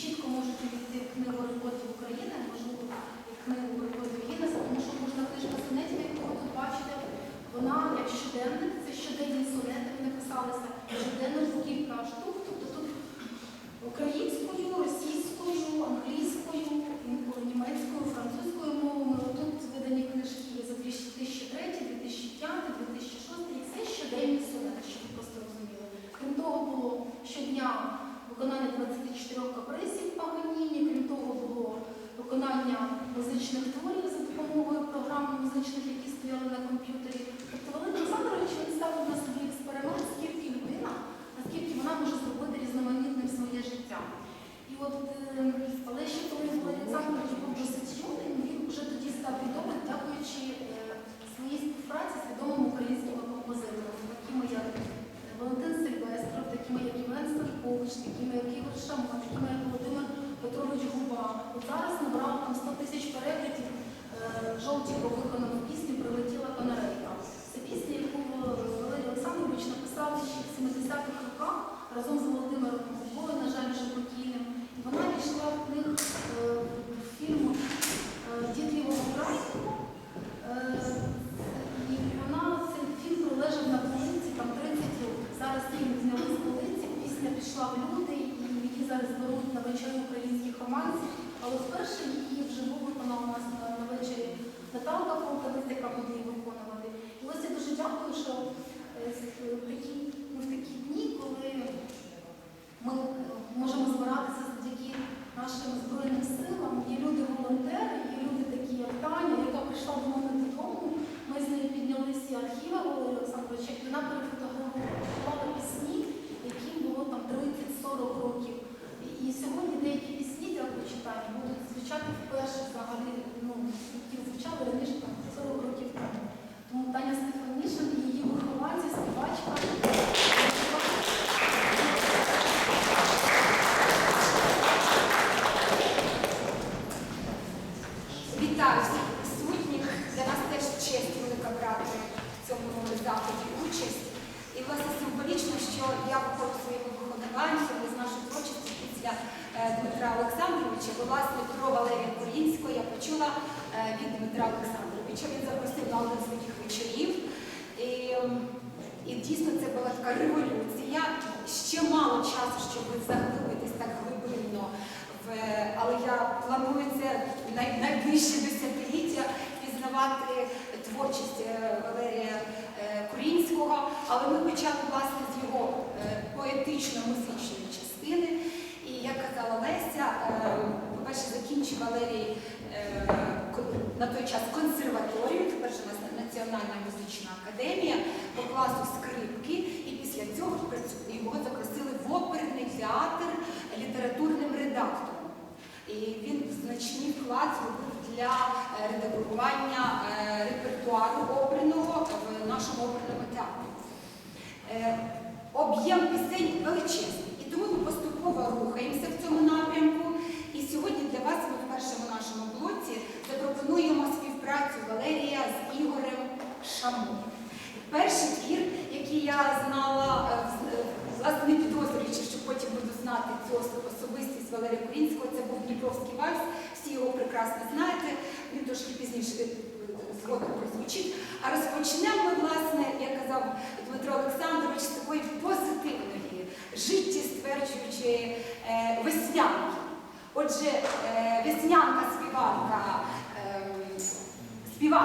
чітко можуть війти книгу роботи України, можливо, в книгу роботи Гіннеса, тому що кожна книжка сонетів, яку ви тут бачите, вона як щоденник, це щоденні сонети, вони писалися щоденно кілька штук. Тобто тут українською, російською, англійською. Станкович, такими як Ігор Шаман, такими Володимир Петрович Губа. От зараз набрав там 100 тисяч переглядів е, жовті про виконану пісню люди, які зараз беруть на вечері українських романців. Але вперше її вживу виконала нас на, вечері Наталка Полтавець, яка буде її виконувати. І ось я дуже дякую, що Власне про Валерія Корінського я почула е, від Дмитра Олександровича. Він запросив на один з своїх вечорів. І, і дійсно це була така революція. Ще мало часу, щоб заглибитись так глибинно. Але я планую це най, найближче десятиліття пізнавати творчість е, Валерія е, Корінського. Але ми почали власне з його поетично-музичної частини. І як казала Леся, академія по класу скрипки, і після цього його запросили в оперний театр літературним редактором. І він значний вклад зробив для е, редагування е, репертуару оперного в нашому оперному театрі. Е, Об'єм пісень величезний, і тому ми поступово рухаємося в цьому напрямку. І сьогодні для вас ми в першому нашому блоці запропонуємо співпрацю Валерія з Ігорем Шамом. Перший твір, який я знала, е, е, власне не підозрюючи, що потім буду знати цю особистість Валерія Корінського, це був Дніпровський вальс, всі його прекрасно знаєте, він трошки пізніше е, згодом прозвучить. А розпочнемо власне, як казав Дмитро Олександрович, з такої позитивної, життєстверджуючої веснянки. Отже, веснянка співанка